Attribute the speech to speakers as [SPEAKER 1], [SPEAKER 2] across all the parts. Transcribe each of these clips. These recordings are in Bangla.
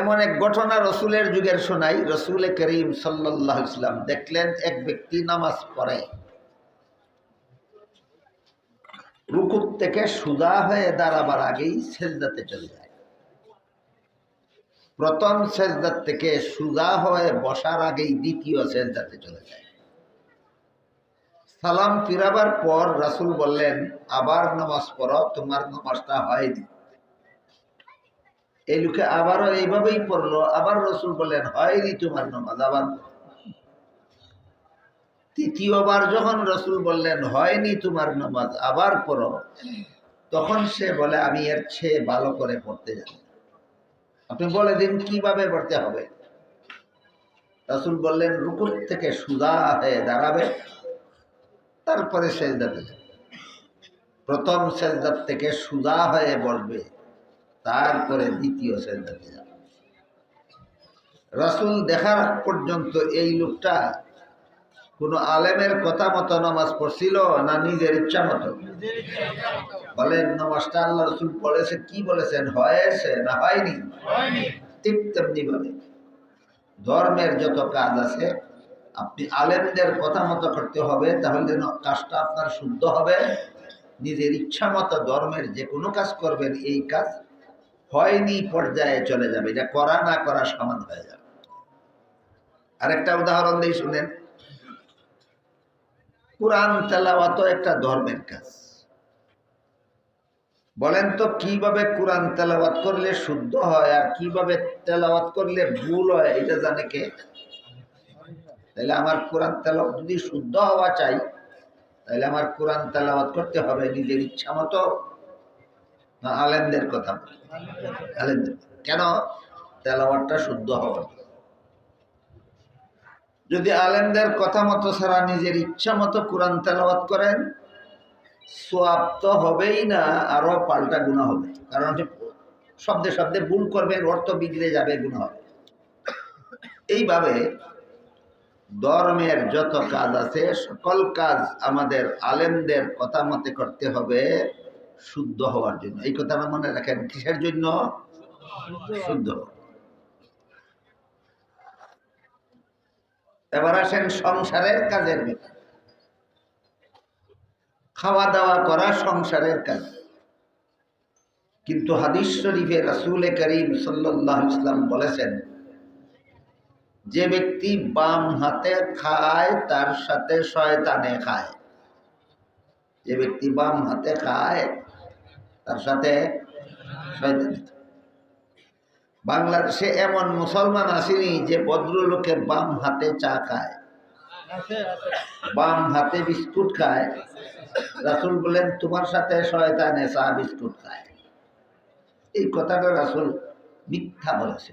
[SPEAKER 1] এমন এক ঘটনা রসুলের যুগের শোনাই। রসুল করিম সাল্লাহ ইসলাম দেখলেন, এক ব্যক্তি নামাজ পড়ে। রুকুর থেকে সুদা হয়ে দাঁড়াবার আগেই সেজদাতে চলে যায়। প্রথম সেজদার থেকে সুদা হয়ে বসার আগেই দ্বিতীয় সেজদাতে চলে যায়। সালাম ফিরাবার পর রাসুল বললেন, আবার নামাজ পড়ো, তোমার নামাজটা হয়নি। এই লোকে আবারও এইভাবেই পড়ল, আবার রসুল বললেন, হয়নি তোমার নামাজ, আবার তৃতীয়বার যখন রসুল বললেন, হয়নি তোমার নামাজ, আবার পড়ো, তখন সে বলে, আমি এর চেয়ে ভালো করে পড়তে জানি আপনি বলে দিন, কীভাবে পড়তে হবে? রসুল বললেন, রুকুর থেকে সুদা হয়ে দাঁড়াবে, তারপরে সেজদাতে যাবে প্রথম সেজদার থেকে সুদা হয়ে বসবে। তারপরে দ্বিতীয় সেজদাতে যাবে রসুল দেখার পর্যন্ত এই লোকটা কোনো আলেমের কথা মতো নামাজ পড়ছিল না নিজের ইচ্ছা মতো? বলেন নামাজটা আল্লাহ রসুল পড়েছে কি বলেছেন? হয়েছে না হয়নি? ঠিক তেমনি ভাবে। ধর্মের যত কাজ আছে আপনি আলেমদের কথা মতো করতে হবে তাহলে কাজটা আপনার শুদ্ধ হবে। নিজের ইচ্ছা মতো ধর্মের যে কোনো কাজ করবেন এই কাজ হয়নি পর্যায়ে চলে যাবে। এটা করা না করা সমান হয়ে যাবে। আরেকটা উদাহরণ দিয়ে শুনেন। কোরআন তেলাওয়াত একটা ধর্মের কাজ। বলেন তো, কীভাবে কোরআন তেলাওয়াত করলে শুদ্ধ হয় আর কীভাবে তেলাওয়াত করলে ভুল হয়, এটা জানে কে? তাহলে আমার কোরআন তেলাওয়াত যদি শুদ্ধ হওয়া চাই তাহলে আমার কোরআন তেলাওয়াত করতে হবে নিজের ইচ্ছা মতো। না, আলেমদের কথা আলেমদের কেন? তেলাওয়াতটা শুদ্ধ হওয়ার যদি আলেমদের কথা মতো ছাড়া নিজের ইচ্ছা মতো কোরআন তেলাওয়াত করেন, সোয়াব তো হবেই না, আরও পাল্টা গুণা হবে। কারণ শব্দে শব্দে ভুল করবেন অর্থ বিগড়ে যাবে গুণা হবে। এইভাবে ধর্মের যত কাজ আছে, সকল কাজ আমাদের আলেমদের কথা মতে করতে হবে। শুদ্ধ হওয়ার জন্য। এই কথাটা মনে রাখেন, কিসের জন্য? শুদ্ধ। এবার আসেন সংসারের কাজের ব্যাপার। খাওয়া দাওয়া করা সংসারের কাজ। কিন্তু হাদিস শরীফে রাসুল করিম সাল্লাহ ইসলাম বলেছেন, যে ব্যক্তি বাম হাতে খায়, তার সাথে শয়তানে খায়। যে ব্যক্তি বাম হাতে খায় তার সাথে বাংলাদেশে এমন মুসলমান আসেনি যে ভদ্রলোকে বাম হাতে চা খায় বাম হাতে বিস্কুট খায়। রাসুল বলেন তোমার সাথে শয়তানে চা বিস্কুট খায়। এই কথাটা রাসুল মিথ্যা বলেছে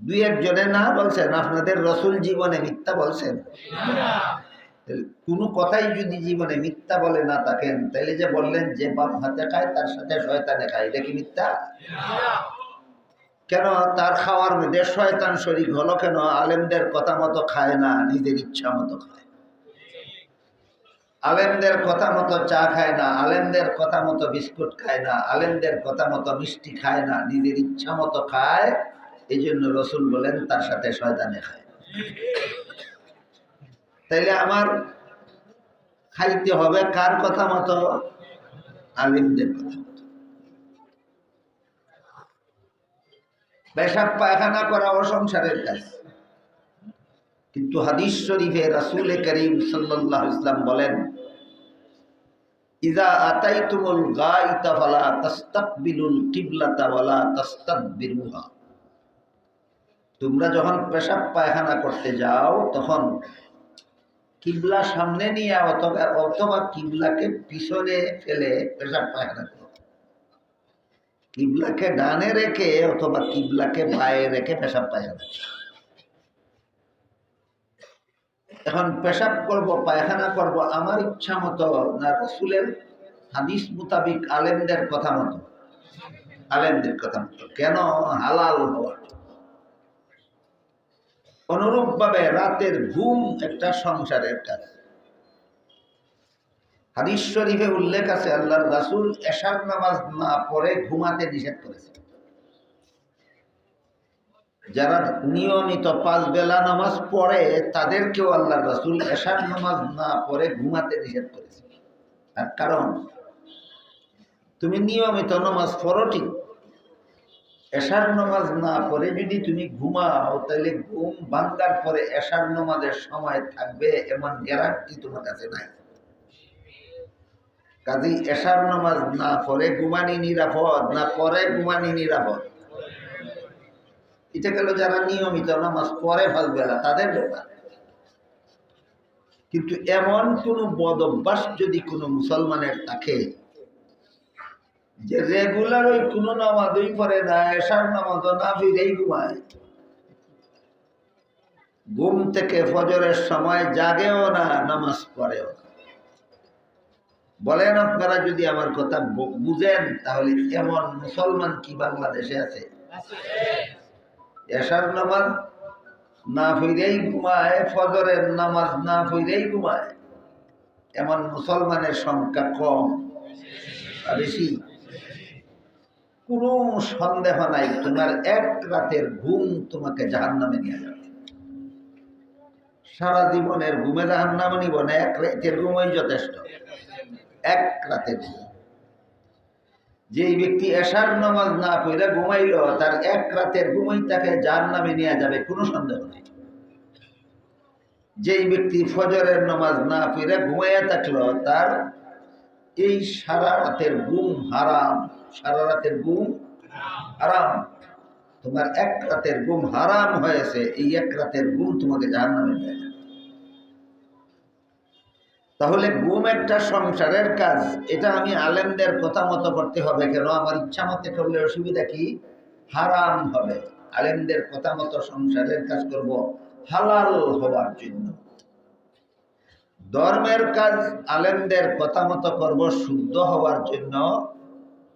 [SPEAKER 1] দুই একজনে না বলছেন আপনাদের রসুল জীবনে মিথ্যা বলছেন? কোনো কথাই যদি জীবনে মিথ্যা বলে না থাকেন তাহলে যে বললেন যে বাম হাতে খায়, তার সাথে শয়তানে খায়, এটা কি মিথ্যা? কেন? তার খাওয়ার মধ্যে শয়তান শরীর হলো কেন? আলেমদের কথা মতো খায় না, নিজের ইচ্ছা মতো খায়। আলেমদের কথা মতো চা খায় না, আলেমদের কথা মতো বিস্কুট খায় না, আলেমদের কথা মতো মিষ্টি খায় না, নিজের ইচ্ছা মতো খায় এই জন্য রসুল বলেন, তার সাথে শয়তানে খায়। তাইলে আমার খাইতে হবে, কার কথা মতো? আলিমদের কথা মতো। পেশাব পায়খানা করা ও সংসারের কাজ। কিন্তু হাদিস শরীফে রাসুল করিম সাল্লাহ ইসলাম বলেন ইজা আতাই তুমুল গা ইতাফালা তাস্তাকবিলুল কিবলাতা ওয়ালা তাস্তাকবিরুহা তোমরা যখন পেশাব পায়খানা করতে যাও, তখন কিবলা সামনে নিয়ে অথবা অথবা কিবলাকে পিছনে ফেলে পেশাব পায়খানা করো কিবলাকে ডানে রেখে অথবা কিবলাকে বায়ে রেখে পেশাব পায়খানা। এখন পেশাব করব, পায়খানা করব, আমার ইচ্ছা মতো না রসুলের হাদিস মোতাবিক আলেমদের কথা মতো, আলেমদের কথা মতো। কেন হালাল হওয়ার? অনুরূপ ভাবে রাতের ঘুম একটা সংসারের কাজ। হাদিস শরীফে উল্লেখ আছে, আল্লাহর রাসূল এশার নামাজ না পড়ে ঘুমাতে নিষেধ করেছে। যারা নিয়মিত পাঁচ বেলা নামাজ পড়ে, তাদেরকেও আল্লাহ রাসুল এশার নামাজ না পড়ে ঘুমাতে নিষেধ করেছে। তার কারণ, তুমি নিয়মিত নামাজ পড়ো ঠিক এশার নামাজ না পড়ে যদি তুমি ঘুমাও, তাহলে ঘুম ভাঙ্গার পরে এশার নামাজের সময় থাকবে এমন গ্যারান্টি তোমার কাছে নাই। কাজী, এশার নামাজ না পড়ে ঘুমানি নিরাপদ, না পরে ঘুমানি নিরাপদ? এটা গেল যারা নিয়মিত নামাজ পড়ে বেলা তাদের ব্যাপার। কিন্তু এমন কোন বদ অভ্যাস যদি কোনো মুসলমানের থাকে যে রেগুলার ওই কোনো নামাজই পড়ে না এসার না, ফিরেই ঘুমায়। ঘুম থেকে ফজরের সময় জাগেও না, নামাজ পড়েও না। বলেন আপনারা যদি আমার কথা বুঝেন, তাহলে এমন মুসলমান কি বাংলাদেশে আছে? এশার নামাজ না ফিরেই ঘুমায়, ফজরের নামাজ না ফিরেই ঘুমায়। এমন মুসলমানের সংখ্যা কম বেশি। কোনো সন্দেহ নাই, তোমার এক রাতের ঘুম তোমাকে জাহান নামে নিয়ে যাবে। সারা জীবনের ঘুমে জাহান নামে নিব না, এক রাতের ঘুমই যথেষ্ট। এক রাতের ঘুম। যেই ব্যক্তি এশার নামাজ না পড়ে ঘুমাইল, তার এক রাতের ঘুমাই তাকে যার নামে নিয়ে যাবে, কোনো সন্দেহ নেই। যেই ব্যক্তি ফজরের নামাজ না পড়ে ঘুমাইয়া থাকল, তার এই সারা রাতের ঘুম হারাম, সারা রাতের ঘুম হারাম। তোমার এক রাতের ঘুম হারাম হয়েছে, এই এক রাতের ঘুম তোমাকে যার নামে তাহলে ঘুম একটা সংসারের কাজ। এটা আমি আলেমদের কথা মতো করতে হবে কেন? আমার ইচ্ছা মতে করলে অসুবিধা কি? হারাম হবে। আলেমদের কথা মতো সংসারের কাজ করব হালাল হওয়ার জন্য। ধর্মের কাজ আলেমদের কথা মতো করব শুদ্ধ হওয়ার জন্য।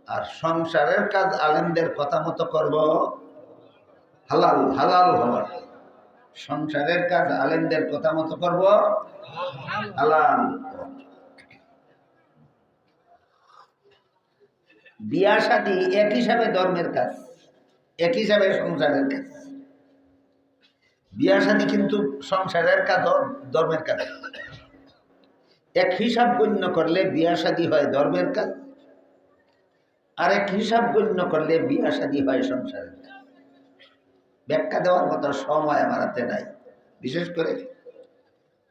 [SPEAKER 1] আর সংসারের কাজ আলেমদের কথা মতো করব? হালাল হালাল হওয়ার সংসারের কাজ আলেমদের কথা মতো করব? হালাল বিয়া শাদী এক হিসাবে ধর্মের কাজ, এক হিসাবে সংসারের কাজ। বিয়া শাদী কিন্তু সংসারের কাজ ধর্মের কাজ। এক হিসাব গণ্য করলে বিয়া শাদী হয় ধর্মের কাজ। আর এক হিসাব গণ্য করলে বিয়া শাদী হয় সংসারের কাজ ব্যাখ্যা দেওয়ার মতো সময় আমার হাতে নাই। বিশেষ করে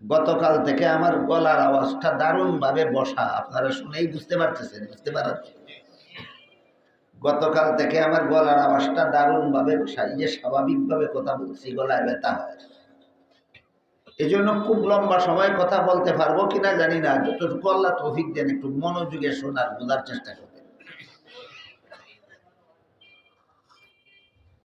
[SPEAKER 1] গতকাল থেকে আমার গলার আওয়াজটা দারুণভাবে বসা। আপনারা শুনেই বুঝতে পারতেছেন, বুঝতে পারার গতকাল থেকে আমার গলার আওয়াজটা দারুণভাবে বসা। যে স্বাভাবিকভাবে কথা বলছি, গলায় ব্যথা হয়। এই জন্য খুব লম্বা সময় কথা বলতে পারব কিনা জানি না। যতটুকু আল্লাহ তৌফিক দেন, একটু মনোযোগে শোনার, বোঝার চেষ্টা করব।